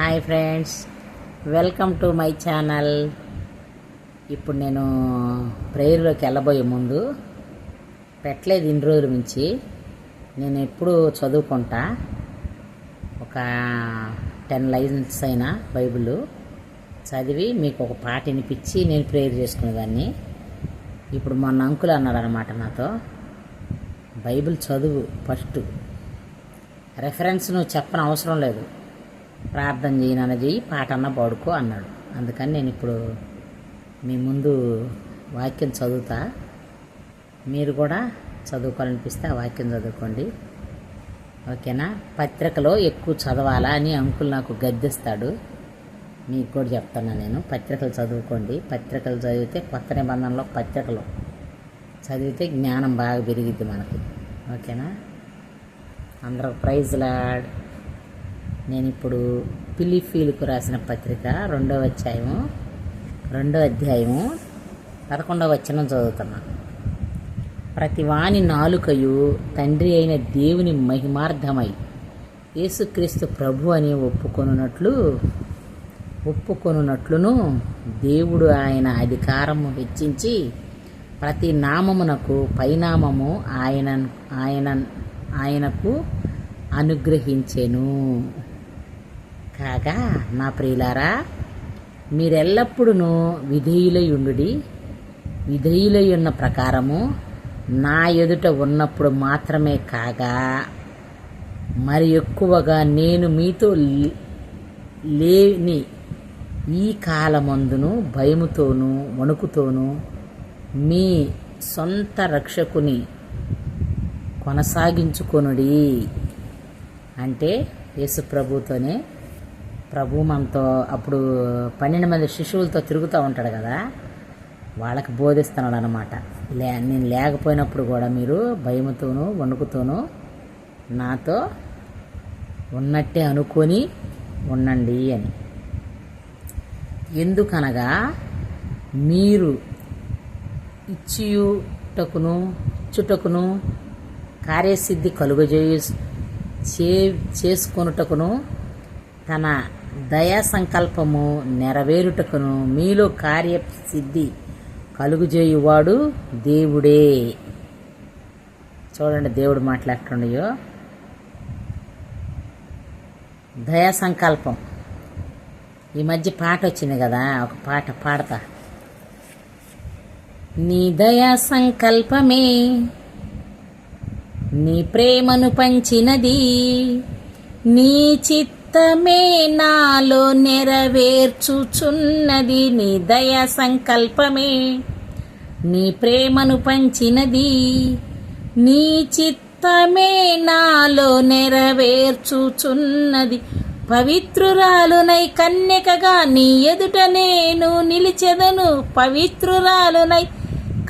Hi friends welcome to my channel. ఇప్పుడు నేను ప్రేయర్లోకి వెళ్ళబోయే ముందు పెట్టలేదు ఇన్ని రోజుల నుంచి. నేను ఎప్పుడు చదువుకుంటా. ఒక టెన్ లైన్స్ అయినా బైబిల్ చదివి మీకు ఒక పాట వినిపించి నేను ప్రేయర్ చేసుకునేదాన్ని. ఇప్పుడు మొన్న అంకుల్ అన్నాడు అనమాట నాతో బైబిల్ చదువు ఫస్ట్. రెఫరెన్స్ నువ్వు చెప్పని అవసరం లేదు. ప్రార్థన చేయనన్న చెయ్యి పాట అన్న పాడుకో అన్నాడు. అందుకని నేను ఇప్పుడు మీ ముందు వాక్యం చదువుతా. మీరు కూడా చదువుకోవాలనిపిస్తే ఆ వాక్యం చదువుకోండి. ఓకేనా? పత్రికలో ఎక్కువ చదవాలా అని అంకుల్ నాకు గద్దిస్తాడు. మీకు కూడా చెప్తాను నేను. పత్రికలు చదువుకోండి. పత్రికలు చదివితే కొత్త నిబంధనలో పత్రికలు. చదివితే జ్ఞానం బాగా పెరిగిద్ది మనకి. ఓకేనా? అందరూ ప్రైజ్ లాడ్ నేను ఇప్పుడు పిలిఫీలకు రాసిన పత్రిక రెండవ అధ్యాయము రెండో అధ్యాయము పదకొండవ వచనం చదువుతున్నా. ప్రతి వాని నాలుకయు తండ్రి అయిన దేవుని మహిమార్థమై యేసుక్రీస్తు ప్రభు అని ఒప్పుకొనున్నట్లు ఒప్పుకొనున్నట్లును దేవుడు ఆయన అధికారము హెచ్చించి ప్రతి నామమునకు పైనామము ఆయన ఆయన ఆయనకు అనుగ్రహించెను. కాగా నా ప్రియులారా మీరెల్లప్పుడూ విధేయులయుండుడి. ఉండుడి ప్రకారము నా ఎదుట ఉన్నప్పుడు మాత్రమే కాగా మరి ఎక్కువగా నేను మీతో లేని ఈ కాలమందును భయముతోనూ వణుకుతోనూ మీ సొంత రక్షకుని కొనసాగించుకొనుడి. అంటే యేసుప్రభుతోనే ప్రభు మనతో అప్పుడు పన్నెండు మంది శిశువులతో తిరుగుతూ ఉంటాడు కదా వాళ్ళకి బోధిస్తున్నాడు అనమాట లే నేను లేకపోయినప్పుడు కూడా మీరు భయముతోనూ వణుకుతోనూ నాతో ఉన్నట్టే అనుకొని ఉండండి అని. ఎందుకనగా మీరు ఇచ్చియుటకును ఇచ్చుటకును కార్యసిద్ధి కలుగజేయు చే చేసుకొనుటకును తన దయా సంకల్పము నెరవేరుటకును మీలో కార్యసిద్ధి కలుగుజేయువాడు దేవుడే. చూడండి దేవుడు మాట్లాడుతుండయో. దయా సంకల్పం ఈ మధ్య పాట వచ్చింది కదా ఒక పాట పాడతా. నీ దయా సంకల్పమే నీ ప్రేమను పంచినది నీ చిత్తమే నాలో నెరవేర్చుచున్నది నీ దయ సంకల్పమే. నీ ప్రేమను పంచినది నీ చిత్తమే నాలో నెరవేర్చుచున్నది. పవిత్రురాలునై కన్యకగా నీ ఎదుట నేను నిలిచెదను. పవిత్రురాలునై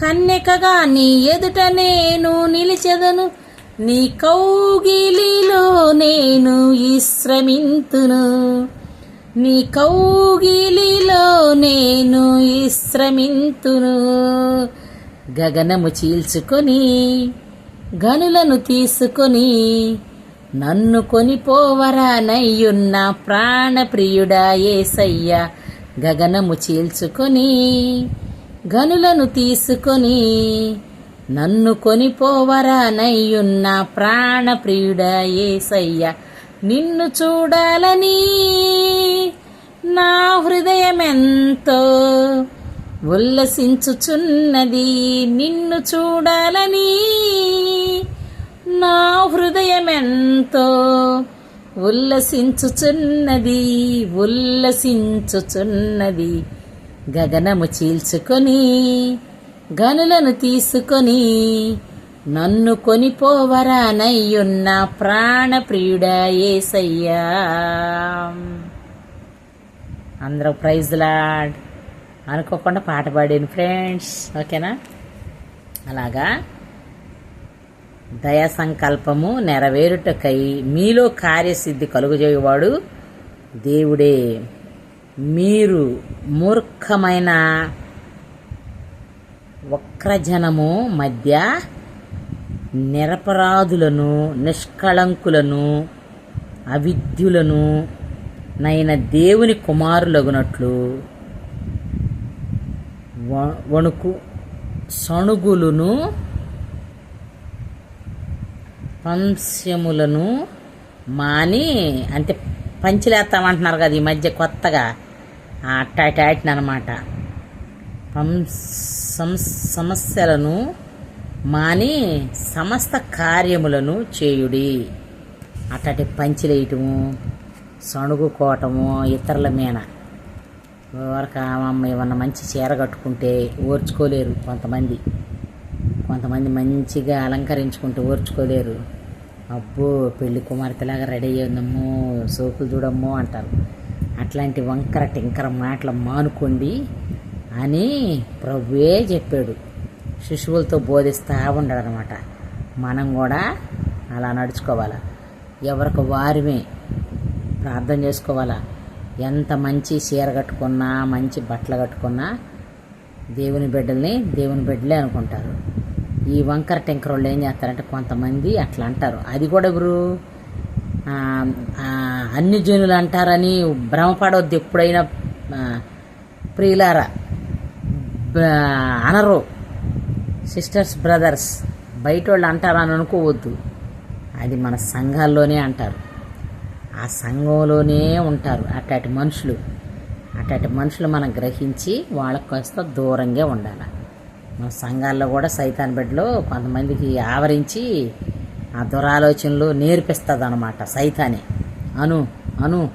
కన్యకగా నీ ఎదుట నేను నిలిచెదను. నీ కౌగిలిలో నేను విశ్రమింతును. నీ కౌగిలిలో నేను విశ్రమింతును. గగనము చీల్చుకొని గనులను తీసుకొని నన్ను కొనిపోవరా నయ్యున్న ప్రాణప్రియుడా ఏసయ్య గగనము చీల్చుకొని గనులను తీసుకొని నన్ను కొనిపోవరా నయ్యున్న ప్రాణప్రియుడా ఏసయ్య. నిన్ను చూడాలని నా హృదయమెంతో ఉల్లసించుచున్నది. నిన్ను చూడాలని నా హృదయమెంతో ఉల్లసించుచున్నది ఉల్లసించుచున్నది. గగనము చీల్చుకొని గనులను తీసుకొని నన్ను కొనిపోవరానయ్యున్న ప్రాణప్రియుడా ఏసయ్యా. అందరూ ప్రైజ్ లాడ్. అనుకోకుండా పాట పాడాను ఫ్రెండ్స్. ఓకేనా? అలాగా? దయా సంకల్పము నెరవేరుటకై మీలో కార్యసిద్ధి కలుగజేయవాడు దేవుడే. మీరు మూర్ఖమైన వక్రజనము మధ్య నిరపరాధులను నిష్కళంకులను అవిద్యులను నైన దేవుని కుమారులగునట్లు వణుకు సణుగులను పంస్యములను మాని అంటే పంచిలేస్తామంటున్నారు కదా ఈ మధ్య కొత్తగా. అట్టాటాటినమాట సమస్యలను మాని సమస్త కార్యములను చేయుడి. అట్టటి పంచిలేయటము సణుగుకోవటము ఇతరుల మీద ఎవరికి అమ్మ ఏమన్నా మంచి చీర కట్టుకుంటే ఓర్చుకోలేరు కొంతమంది. కొంతమంది మంచిగా అలంకరించుకుంటూ ఓర్చుకోలేరు. అబ్బో పెళ్ళి కుమార్తెలాగా రెడీ అయ్యిందమ్మో సోకులు చూడమ్మో అంటారు. అట్లాంటి వంకర టింకర మాటలు మానుకోండి అని ప్రభువే చెప్పాడు. శిశువులతో బోధిస్తూ ఉండడు అనమాట మనం కూడా అలా నడుచుకోవాలా? ఎవరికి వారిమే ప్రార్థన చేసుకోవాలా? ఎంత మంచి చీర కట్టుకున్నా మంచి బట్టలు కట్టుకున్నా దేవుని బిడ్డల్ని దేవుని బిడ్డలే అనుకుంటారు. ఈ వంకర టెంకర్ వాళ్ళు ఏం చేస్తారంటే కొంతమంది అట్లా అంటారు. అది కూడా ఎవరు? అన్ని జనులు అంటారని భ్రమపడవద్దు ఎప్పుడైనా ప్రియులారా. అనరు. సిస్టర్స్ బ్రదర్స్ బయట వాళ్ళు అంటారు అని అనుకోవద్దు అది మన సంఘాల్లోనే అంటారు. ఆ సంఘంలోనే ఉంటారు అట్లాంటి మనుషులు. అట్లాంటి మనుషులు మనం గ్రహించి వాళ్ళకి కాస్త దూరంగా ఉండాలి. మన సంఘాల్లో కూడా సైతాన్ బిడ్డలో కొంతమందికి ఆవరించి ఆ దురాలోచనలు నేర్పిస్తుంది అనమాట సైతానే. అను అను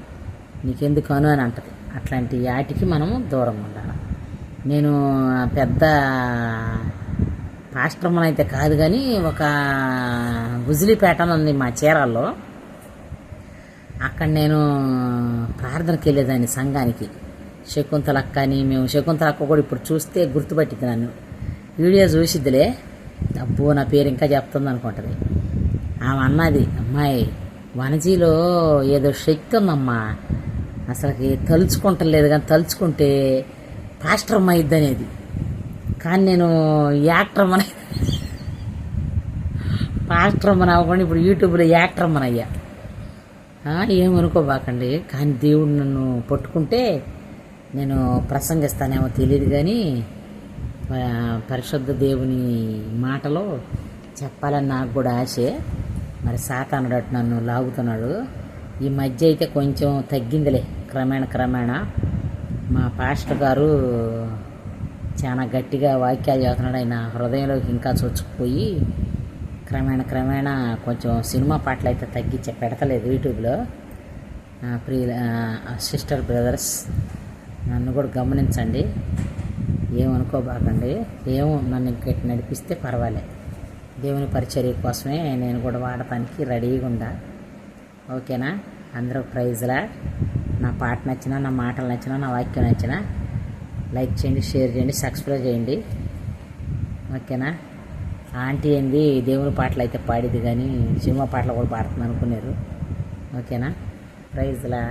నీకెందుకు అను అని అంటది. అట్లాంటి వాటికి మనము దూరంగా ఉండాలి. నేను పెద్ద ఆశ్రమం అయితే కాదు కానీ ఒక గుజిలిపేట అని ఉంది మా చీరాల్లో. అక్కడ నేను ప్రార్థనకి వెళ్ళేదాన్ని సంఘానికి. శకుంతలక్క అని మేము శకుంతల అక్క కూడా ఇప్పుడు చూస్తే గుర్తుపట్టింది నన్ను. వీడియో చూసిద్దిలే. అబ్బో నా పేరు ఇంకా చెప్తుంది అనుకుంటుంది. ఆమె అన్నది అమ్మాయి వనజీలో ఏదో శక్తి ఉందమ్మా. అసలుకి తలుచుకుంటలేదు కానీ తలుచుకుంటే పాస్టర్ అమ్మ అనేది కానీ నేను యాక్టర్ అమ్మని పాస్టర్ అమ్మని అవ్వకుండా ఇప్పుడు యూట్యూబ్లో యాక్టర్ అమ్మని అయ్యా ఏమనుకోబాకండి. కానీ దేవుడు నన్ను పట్టుకుంటే నేను ప్రసంగిస్తానేమో తెలియదు కానీ పరిశుద్ధ దేవుని మాటలో చెప్పాలని నాకు కూడా ఆశే. మరి సాతానుడట్టు నన్ను లాగుతున్నాడు. ఈ మధ్య అయితే కొంచెం తగ్గిందిలే. క్రమేణ క్రమేణా మా పాస్టర్ గారు చాలా గట్టిగా వాక్యాలు చేస్తున్నాడు. ఆయన హృదయంలోకి ఇంకా చొచ్చుకుపోయి క్రమేణ క్రమేణా కొంచెం సినిమా పాటలు అయితే తగ్గించే పెడతలేదు యూట్యూబ్లో. ప్రీ ప్రియ సిస్టర్ బ్రదర్స్ నన్ను కూడా గమనించండి. ఏమనుకోబాకండి. ఏమో నన్ను ఇంకటి నడిపిస్తే పర్వాలేదు దేవుని పరిచర్య కోసమే నేను కూడా వాడటానికి రెడీగా ఉండా. ఓకేనా? అందరూ ప్రైజ్లా. నా పాట నచ్చినా నా మాటలు నచ్చినా నా వాక్యం నచ్చినా లైక్ చేయండి షేర్ చేయండి సబ్స్క్రైబ్ చేయండి. ఓకేనా? ఆంటీ ఏంది? దేవుని పాటలు అయితే పాడేది కానీ సినిమా పాటలు కూడా పాడుతుంది అనుకున్నారు. ఓకేనా? ప్రైజ్లా